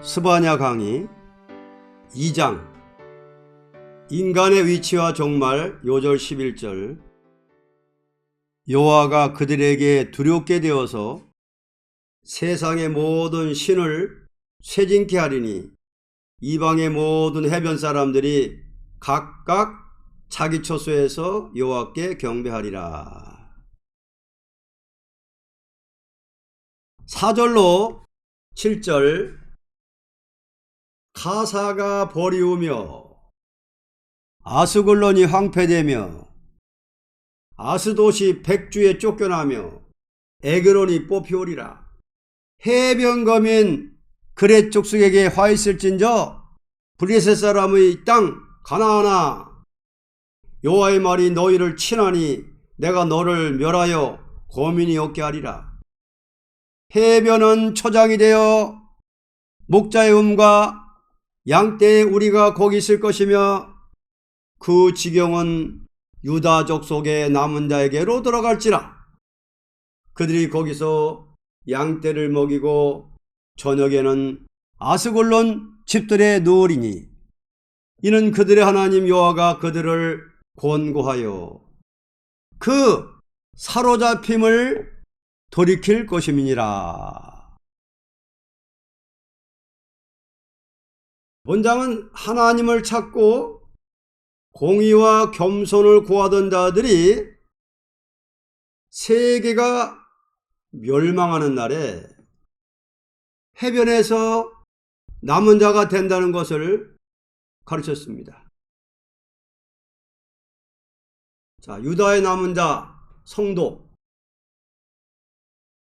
스바냐 강의 2장. 인간의 위치와 종말 요절 11절. 여호와가 그들에게 두렵게 되어서 세상의 모든 신을 쇠진케 하리니 이방의 모든 해변 사람들이 각각 자기 처소에서 여호와께 경배하리라. 4절로 7절 가사가 버리우며 아스글론이 황폐되며 아스도시 백주에 쫓겨나며 에그론이 뽑히오리라. 해변검인 그렛 족속에게 화 있을진저 블레셋 사람의 땅 가나안아 여호와의 말이 너희를 친하니 내가 너를 멸하여 고민이 없게 하리라. 해변은 초장이 되어 목자의 음과 양떼의 우리가 거기 있을 것이며 그 지경은 유다족 속의 남은 자에게로 들어갈지라. 그들이 거기서 양떼를 먹이고 저녁에는 아스골론 집들에 누우리니 이는 그들의 하나님 여호와가 그들을 권고하여 그 사로잡힘을 돌이킬 것임이니라. 원장은 하나님을 찾고 공의와 겸손을 구하던 자들이 세계가 멸망하는 날에 해변에서 남은 자가 된다는 것을 가르쳤습니다. 자, 유다의 남은 자, 성도.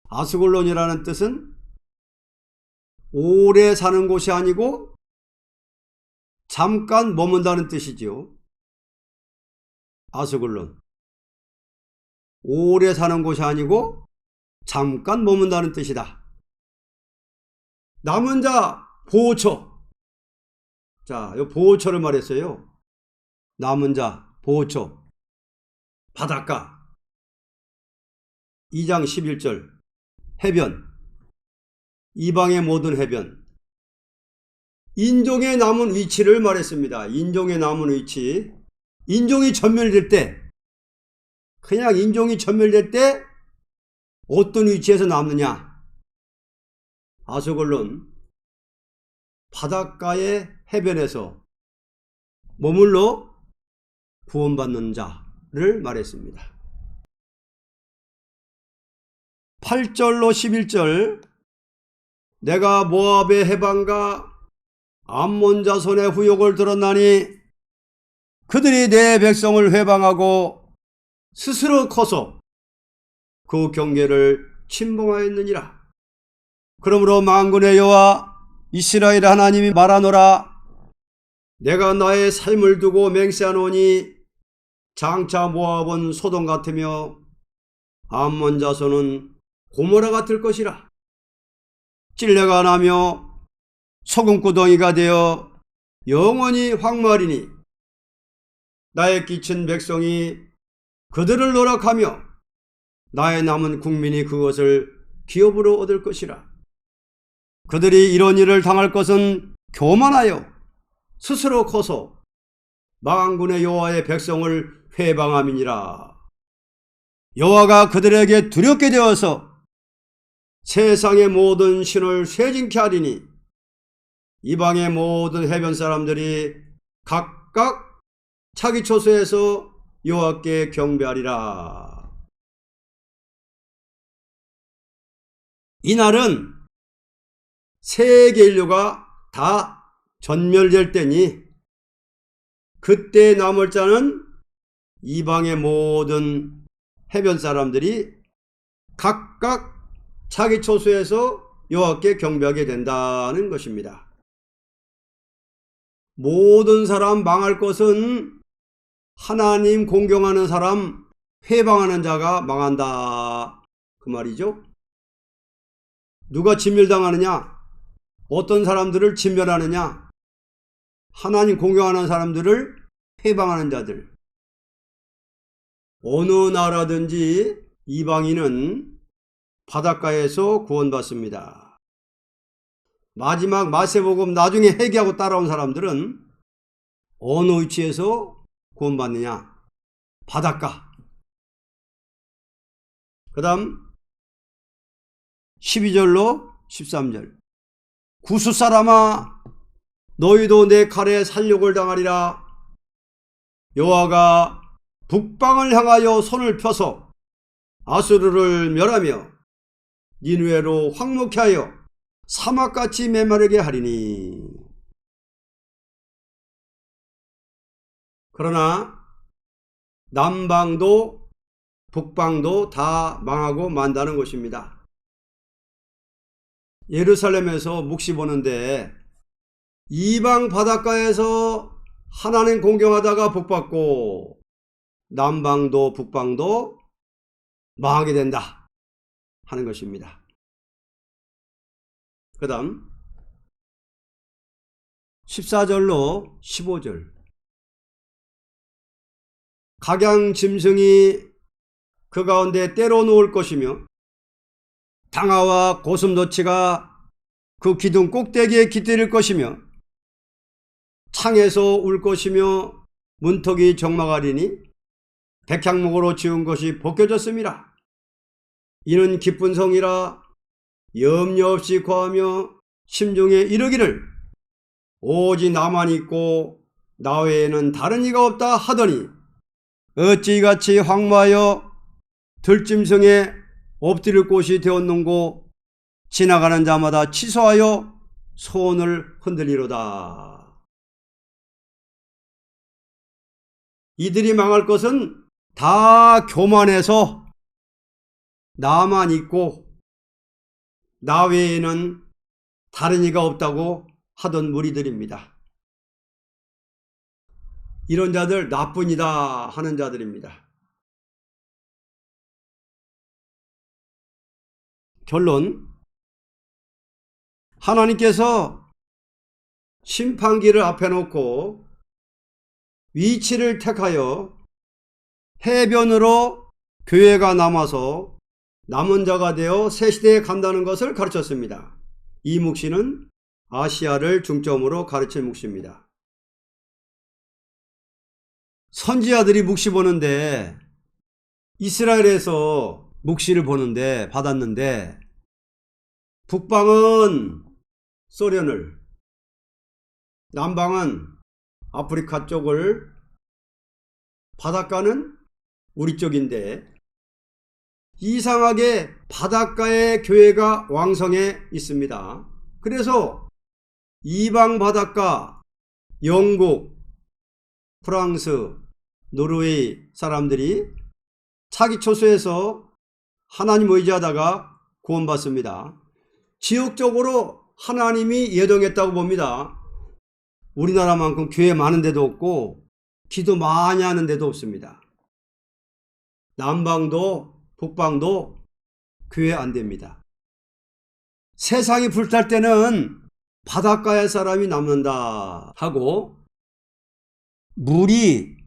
아스골론이라는 뜻은 오래 사는 곳이 아니고 잠깐 머문다는 뜻이지요. 아스골론. 오래 사는 곳이 아니고 잠깐 머문다는 뜻이다. 남은 자 보호처. 자, 요 보호처를 말했어요. 남은 자 보호처. 바닷가. 2장 11절. 해변. 이방의 모든 해변. 인종의 남은 위치를 말했습니다. 인종의 남은 위치. 인종이 전멸될 때, 그냥 인종이 전멸될 때 어떤 위치에서 남느냐? 아수골론 바닷가의 해변에서 머물러 구원받는 자를 말했습니다. 8절로 11절 내가 모압의 해방과 암몬 자손의 후욕을 들었나니 그들이 내 백성을 회방하고 스스로 커서 그 경계를 침범하였느니라. 그러므로 만군의 여호와 이스라엘 하나님이 말하노라. 내가 나의 삶을 두고 맹세하노니 장차 모압은 소돔 같으며 암몬 자손은 고모라 같을 것이라. 찔레가 나며 소금구덩이가 되어 영원히 황무하리니 나의 끼친 백성이 그들을 노력하며 나의 남은 국민이 그것을 기업으로 얻을 것이라. 그들이 이런 일을 당할 것은 교만하여 스스로 커서 망군의 여호와의 백성을 회방함이니라. 여호와가 그들에게 두렵게 되어서 세상의 모든 신을 쇠진케 하리니 이방의 모든 해변 사람들이 각각 자기 처소에서 여호와께 경배하리라. 이날은 세계 인류가 다 전멸될 때니 그때 남을 자는 이방의 모든 해변 사람들이 각각 자기 처소에서 여호와께 경배하게 된다는 것입니다. 모든 사람 망할 것은 하나님 공경하는 사람, 회방하는 자가 망한다. 그 말이죠. 누가 진멸당하느냐? 어떤 사람들을 진멸하느냐? 하나님 공경하는 사람들을 회방하는 자들. 어느 나라든지 이방인은 바닷가에서 구원받습니다. 마지막 마세복음 나중에 회개하고 따라온 사람들은 어느 위치에서 구원받느냐? 바닷가. 그 다음 12절로 13절 구수 사람아 너희도 내 칼에 살육을 당하리라 여호와가 북방을 향하여 손을 펴서 아수르를 멸하며 니누에로 황목케 하여 사막같이 메마르게 하리니 그러나 남방도 북방도 다 망하고 만다는 것입니다. 예루살렘에서 묵시 보는데 이방 바닷가에서 하나님 공경하다가 복받고 남방도 북방도 망하게 된다 하는 것입니다. 그 다음 14절로 15절 각양 짐승이 그 가운데 때로 놓을 것이며 당화와 고슴도치가 그 기둥 꼭대기에 깃들일 것이며 창에서 울 것이며 문턱이 적막하리니 백향목으로 지은 것이 벗겨졌습니다. 이는 기쁜 성이라 염려 없이 거하며 심중에 이르기를 오직 나만 있고 나 외에는 다른 이가 없다 하더니 어찌 같이 황마하여 들짐승에 엎드릴 곳이 되었는고 지나가는 자마다 취소하여 손을 흔들리로다. 이들이 망할 것은 다 교만해서 나만 있고 나 외에는 다른 이가 없다고 하던 무리들입니다. 이런 자들 나뿐이다 하는 자들입니다. 결론 하나님께서 심판기를 앞에 놓고 위치를 택하여 해변으로 교회가 남아서 남은 자가 되어 새 시대에 간다는 것을 가르쳤습니다. 이 묵시는 아시아를 중점으로 가르칠 묵시입니다. 선지자들이 묵시 보는데 이스라엘에서 묵시를 보는데 받았는데 북방은 소련을 남방은 아프리카 쪽을 바닷가는 우리 쪽인데 이상하게 바닷가에 교회가 왕성해 있습니다. 그래서 이방 바닷가 영국, 프랑스, 노르웨이 사람들이 차기 초소에서 하나님 의지하다가 구원받습니다. 지역적으로 하나님이 예정했다고 봅니다. 우리나라만큼 교회 많은 데도 없고 기도 많이 하는 데도 없습니다. 남방도 북방도 교회 안 됩니다. 세상이 불탈 때는 바닷가의 사람이 남는다 하고 물이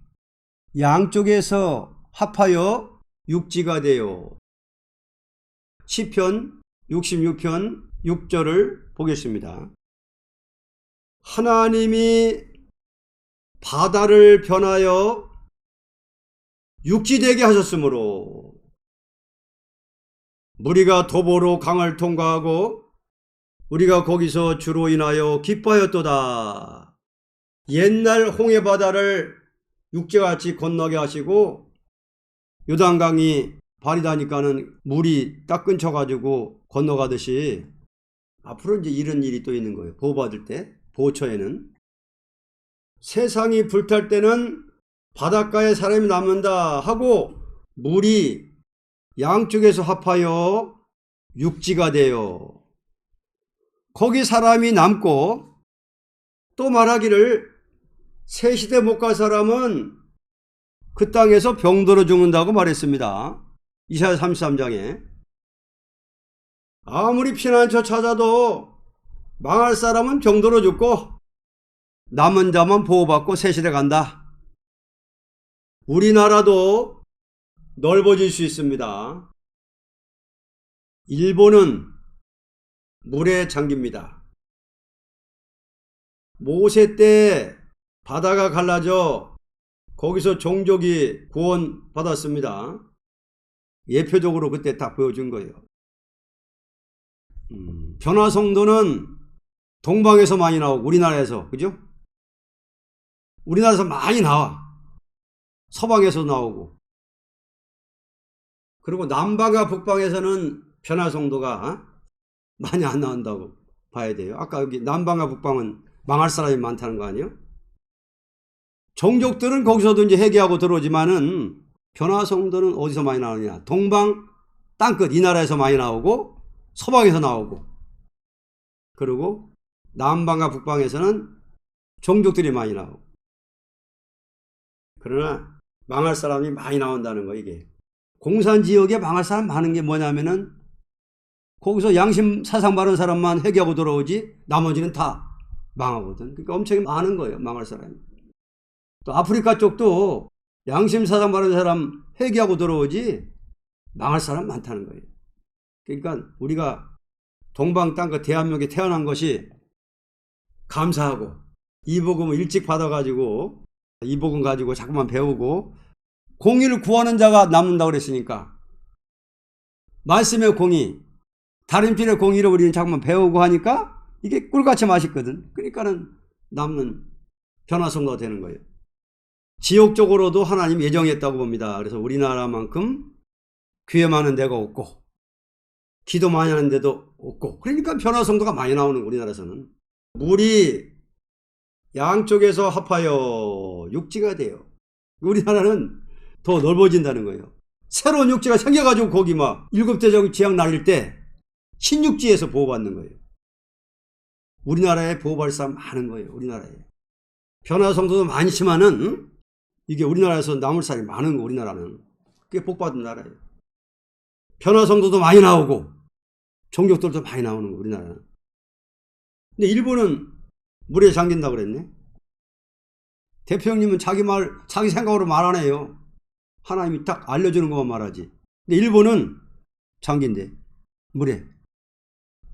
양쪽에서 합하여 육지가 되어 시편 66편 6절을 보겠습니다. 하나님이 바다를 변하여 육지되게 하셨으므로 무리가 도보로 강을 통과하고 우리가 거기서 주로 인하여 기뻐하였도다. 옛날 홍해 바다를 육지같이 건너게 하시고 요단강이 발이 다니까는 물이 딱 끊쳐가지고 건너가듯이 앞으로 이제 이런 일이 또 있는 거예요. 보호받을 때, 보호처에는. 세상이 불탈 때는 바닷가에 사람이 남는다 하고 물이 양쪽에서 합하여 육지가 되어 거기 사람이 남고 또 말하기를 새 시대 못 갈 사람은 그 땅에서 병들어 죽는다고 말했습니다. 이사야 33장에 아무리 피난처 찾아도 망할 사람은 병들어 죽고 남은 자만 보호받고 새 시대 간다. 우리나라도 넓어질 수 있습니다. 일본은 물에 잠깁니다. 모세 때 바다가 갈라져 거기서 종족이 구원 받았습니다. 예표적으로 그때 딱 보여준 거예요. 음, 변화성도는 동방에서 많이 나오고 우리나라에서 그죠? 우리나라에서 많이 나와. 서방에서 나오고. 그리고 남방과 북방에서는 변화성도가 어? 많이 안 나온다고 봐야 돼요. 아까 여기 남방과 북방은 망할 사람이 많다는 거 아니에요? 종족들은 거기서도 이제 회개하고 들어오지만은 변화 성도는 어디서 많이 나오느냐? 동방 땅끝 이 나라에서 많이 나오고 서방에서 나오고 그리고 남방과 북방에서는 종족들이 많이 나오고 그러나 망할 사람이 많이 나온다는 거 이게 공산 지역에 망할 사람 많은 게 뭐냐면은 거기서 양심 사상 바른 사람만 회개하고 돌아오지 나머지는 다 망하거든. 그러니까 엄청 많은 거예요. 망할 사람이. 또 아프리카 쪽도 양심 사상 바른 사람 회개하고 돌아오지 망할 사람 많다는 거예요. 그러니까 우리가 동방 땅끝 대한민국에 태어난 것이 감사하고 이 복음을 일찍 받아가지고 이 복음 가지고 자꾸만 배우고 공의를 구하는 자가 남는다고 그랬으니까 말씀의 공의 다림질의 공의를 우리는 자꾸만 배우고 하니까 이게 꿀같이 맛있거든. 그러니까는 남는 변화성도가 되는 거예요. 지역적으로도 하나님 예정했다고 봅니다. 그래서 우리나라만큼 귀에 많은 데가 없고 기도 많이 하는 데도 없고 그러니까 변화성도가 많이 나오는 우리나라에서는 물이 양쪽에서 합하여 육지가 돼요. 우리나라는 더 넓어진다는 거예요. 새로운 육지가 생겨가지고 거기 막 일곱 대적 지역 날릴 때 신육지에서 보호받는 거예요. 우리나라에 보호받을 사람 많은 거예요. 우리나라에. 변화 성도도 많지만은 응? 이게 우리나라에서 남을 사람이 많은 거 우리나라는. 그게 복받은 나라예요. 변화 성도도 많이 나오고 종족들도 많이 나오는 거 우리나라는. 근데 일본은 물에 잠긴다 그랬네. 대표 형님은 자기 말, 자기 생각으로 말 안 해요. 하나님이 딱 알려주는 것만 말하지. 근데 일본은 잠긴대. 물에.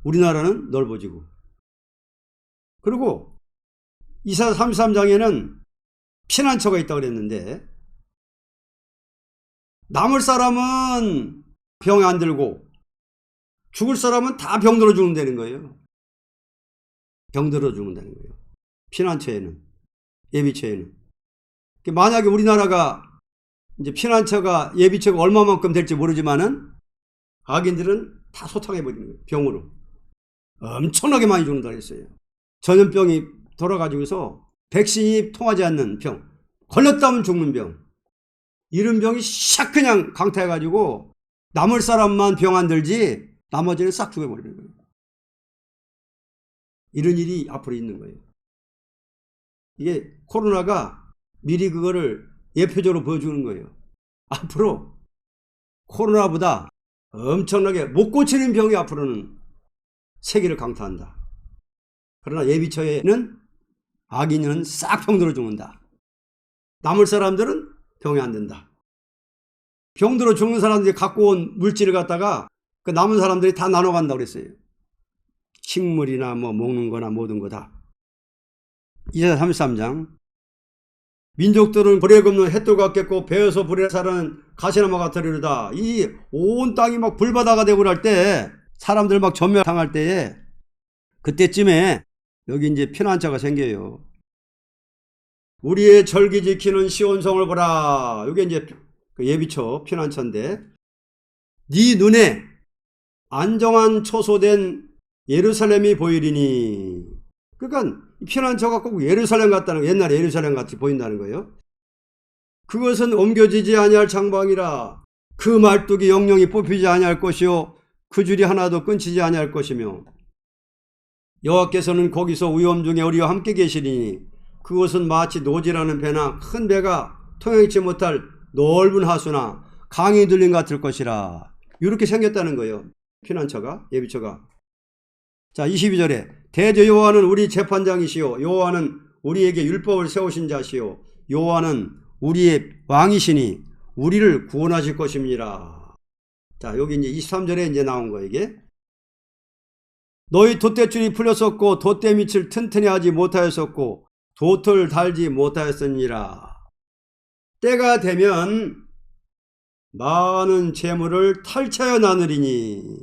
우리나라는 넓어지고. 그리고 이사 33장에는 피난처가 있다고 그랬는데 남을 사람은 병에 안 들고 죽을 사람은 다 병들어 죽는다는 거예요. 병들어 죽는다는 거예요. 피난처에는 예비처에는 만약에 우리나라가 이제 피난처가 예비처가 얼마만큼 될지 모르지만은 악인들은 다 소탕해 버리는 거예요. 병으로 엄청나게 많이 죽는다 그랬어요. 전염병이 돌아가지고서 백신이 통하지 않는 병, 걸렸다면 죽는 병, 이런 병이 샥 그냥 강타해가지고 남을 사람만 병 안 들지 나머지는 싹 죽여버리는 거예요. 이런 일이 앞으로 있는 거예요. 이게 코로나가 미리 그거를 예표적으로 보여주는 거예요. 앞으로 코로나보다 엄청나게 못 고치는 병이 앞으로는 세계를 강타한다. 그러나 예비처에는 악인은 싹 병들어 죽는다. 남을 사람들은 병이 안 된다. 병들어 죽는 사람들이 갖고 온 물질을 갖다가 그 남은 사람들이 다 나눠 간다고 그랬어요. 식물이나 뭐 먹는 거나 모든 거 다. 이사 33장. 민족들은 불에 굽는 햇돌 같겠고 배에서 불에 사는 가시나무 같으리로다. 이 온 땅이 막 불바다가 되고 날 때 사람들 막 전멸당할 때에 그때쯤에 여기 이제 피난처가 생겨요. 우리의 절기 지키는 시온성을 보라. 이게 이제 그 예비처 피난처인데 네 눈에 안정한 초소된 예루살렘이 보이리니 그러니까 피난처가 꼭 예루살렘 같다는 옛날 예루살렘 같이 보인다는 거예요. 그것은 옮겨지지 아니할 장방이라 그 말뚝이 영영이 뽑히지 아니할 것이요 그 줄이 하나도 끊치지 아니할 것이며 여호와께서는 거기서 위험 중에 우리와 함께 계시리니 그것은 마치 노지라는 배나 큰 배가 통행치 못할 넓은 하수나 강이 들린 같을 것이라 이렇게 생겼다는 거예요. 피난처가 예비처가 자 22절에 대저 여호와는 우리 재판장이시요 여호와는 우리에게 율법을 세우신 자시요 여호와는 우리의 왕이시니 우리를 구원하실 것입니다. 자 여기 이제 23절에 이제 나온 거 이게 너희 돛대줄이 풀렸었고 돛대 밑을 튼튼히 하지 못하였었고 돛을 달지 못하였으니라. 때가 되면 많은 재물을 탈취하여 나누리니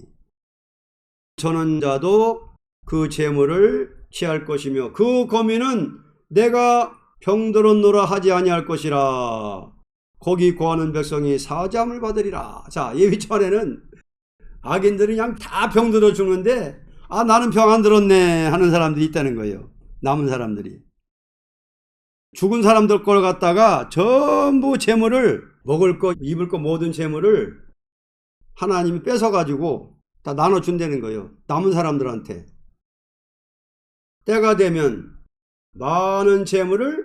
저는 자도 그 재물을 취할 것이며 그 거민은 내가 병들었노라 하지 아니할 것이라. 거기 거하는 백성이 사잠을 받으리라. 자 예비전에는 악인들이 그냥 다 병들어 죽는데 아 나는 병 안 들었네 하는 사람들이 있다는 거예요. 남은 사람들이. 죽은 사람들 걸 갖다가 전부 재물을 먹을 거 입을 거 모든 재물을 하나님이 뺏어 가지고 다 나눠 준다는 거예요. 남은 사람들한테 때가 되면 많은 재물을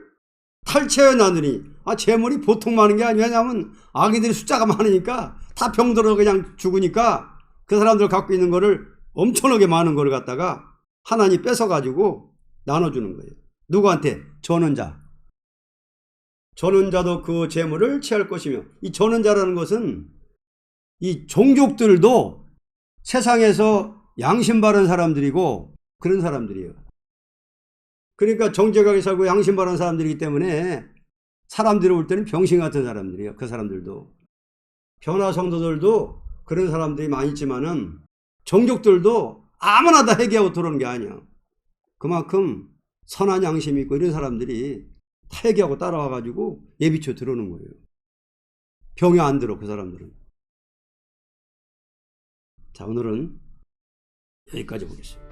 탈취해 나누니 아 재물이 보통 많은 게 아니야. 왜냐하면 악인들이 숫자가 많으니까 다 병들어 그냥 죽으니까 그 사람들 갖고 있는 거를 엄청나게 많은 걸 갖다가 하나님 뺏어 가지고 나눠주는 거예요. 누구한테? 전원자. 전원자도 그 재물을 취할 것이며 이 전원자라는 것은 이 종족들도 세상에서 양심 바른 사람들이고 그런 사람들이에요 그러니까 정직하게 살고 양심 바른 사람들이기 때문에 사람들이 올 때는 병신 같은 사람들이에요. 그 사람들도. 변화 성도들도 그런 사람들이 많이 있지만은 정족들도 아무나 다 회개하고 들어오는 게 아니야. 그만큼 선한 양심이 있고 이런 사람들이 다 회개하고 따라와가지고 예비쳐 들어오는 거예요. 병이 안 들어 그 사람들은. 자 오늘은 여기까지 보겠습니다.